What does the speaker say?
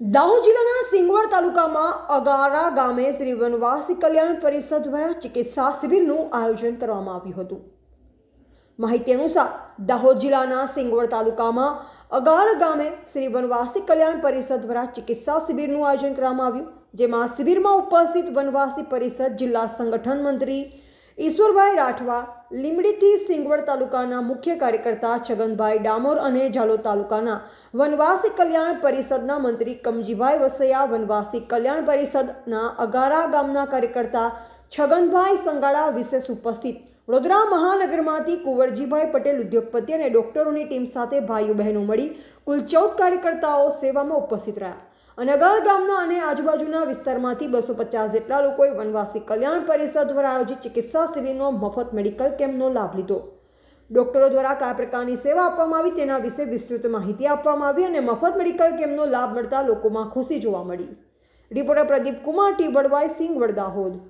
દાહોદ જિલ્લાના સિંગવડ તાલુકામાં અગારા ગામે શ્રી વનવાસી કલ્યાણ પરિષદ દ્વારા ચિકિત્સા શિબિરનું આયોજન કરવામાં આવ્યું હતું. માહિતી અનુસાર, દાહોદ જિલ્લાના સિંગવડ તાલુકામાં અગાર ગામે શ્રી વનવાસી કલ્યાણ પરિષદ દ્વારા ચિકિત્સા શિબિરનું આયોજન કરવામાં આવ્યું, જેમાં શિબિરમાં ઉપસ્થિત વનવાસી પરિષદ જિલ્લા સંગઠન મંત્રી ઈશ્વરભાઈ રાઠવા લીમડીથી સિંગવડ તાલુકાના મુખ્ય કાર્યકર્તા છગનભાઈ ડામોર અને ઝાલોદ તાલુકાના વનવાસી કલ્યાણ પરિષદના મંત્રી કમજીભાઈ વસૈયા, વનવાસી કલ્યાણ પરિષદના અગારા ગામના કાર્યકર્તા છગનભાઈ સંગાડા વિશેષ ઉપસ્થિત વડોદરા મહાનગરમાંથી કુંવરજીભાઈ પટેલ ઉદ્યોગપતિ અને ડોક્ટરોની ટીમ સાથે ભાઈઓ બહેનો મળી કુલ ચૌદ કાર્યકર્તાઓ સેવામાં ઉપસ્થિત રહ્યા. અને અગાર ગામના અને આજુબાજુના વિસ્તારમાંથી બસો પચાસ જેટલા લોકોએ વનવાસી કલ્યાણ પરિષદ દ્વારા આયોજિત ચિકિત્સા શિબિરનો મફત મેડિકલ કેમ્પનો લાભ લીધો. ડોક્ટરો દ્વારા કયા પ્રકારની સેવા આપવામાં આવી તેના વિશે વિસ્તૃત માહિતી આપવામાં આવી અને મફત મેડિકલ કેમ્પનો લાભ મળતા લોકોમાં ખુશી જોવા મળી. રિપોર્ટર પ્રદીપ કુમાર ટી વડવાઈ સિંહ વડદાહોદ.